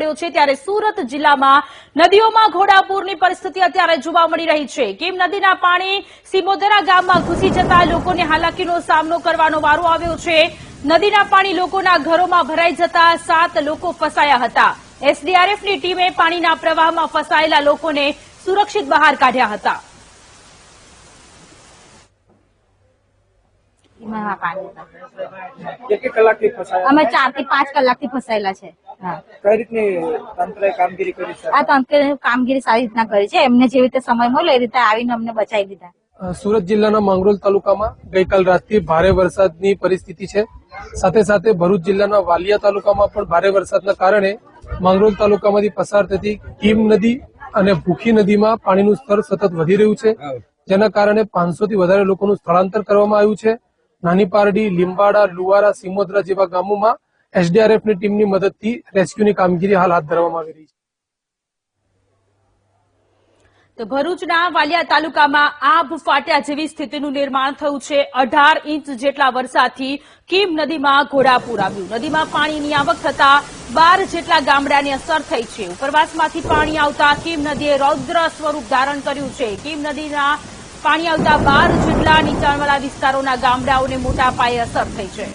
પડ્યો છે ત્યારે સુરત જિલ્લામાં નદીઓમાં ઘોડાપૂરની પરિસ્થિતિ અત્યારે જોવા મળી રહી છે. કેમ નદીના પાણી સિમોદરા ગામમાં ઘૂસી જતા લોકોને હાલાકીનો સામનો કરવાનો વારો આવ્યો છે. નદીના પાણી લોકોના ઘરોમાં ભરાઈ જતા સાત લોકો ફસાયા હતા. એસડીઆરએફની ટીમે પાણીના પ્રવાહમાં ફસાયેલા લોકોને સુરક્ષિત બહાર કાઢ્યા હતા. અમે ચારથી પાંચ કલાકથી ફસાયેલા છે. કઈ રીતની તંત્રએ કામગીરી કરી છે? આ તંત્ર કામગીરી સારી રીતના કરી છે. એમને જેવી રીતે સમય મળ્યો એ રીતે આવીને અમને બચાવી દીધા. સુરત જિલ્લાના માંગરોલ તાલુકામાં ગઈકાલ રાતથી ભારે વરસાદની પરિસ્થિતિ છે. સાથે સાથે ભરૂચ જિલ્લાના વાલિયા તાલુકામાં પણ ભારે વરસાદના કારણે માંગરોલ તાલુકામાંથી પસાર થતી કીમ નદી અને ભૂખી નદીમાં પાણીનું સ્તર સતત વધી રહ્યું છે. જેના કારણે પાંચસો થી વધારે લોકોનું સ્થળાંતર કરવામાં આવ્યું છે. નાની પારડી લીંબાડા લુવારા સિમોદરા જેવા ગામોમાં એસડીઆરએફની ટીમની મદદથી રેસ્ક્યુની કામગીરી હાલ હાથ ધરવામાં આવી રહી છે. તો ભરૂચના વાલિયા તાલુકામાં આભ ફાટ્યા જેવી સ્થિતિનું નિર્માણ થયું છે. અઢાર ઇંચ જેટલા વરસાદથી કીમ નદીમાં ઘોડાપૂર આવ્યું. નદીમાં પાણીની આવક થતા બાર જેટલા ગામડાની અસર થઈ છે. ઉપરવાસમાંથી પાણી આવતા કીમ નદીએ રૌદ્ર સ્વરૂપ ધારણ કર્યું છે. કીમ નદીના પાણી આવતા બાર જેટલા નીચાણવાળા વિસ્તારોના ગામડાઓને મોટા પાયે અસર થઈ છે.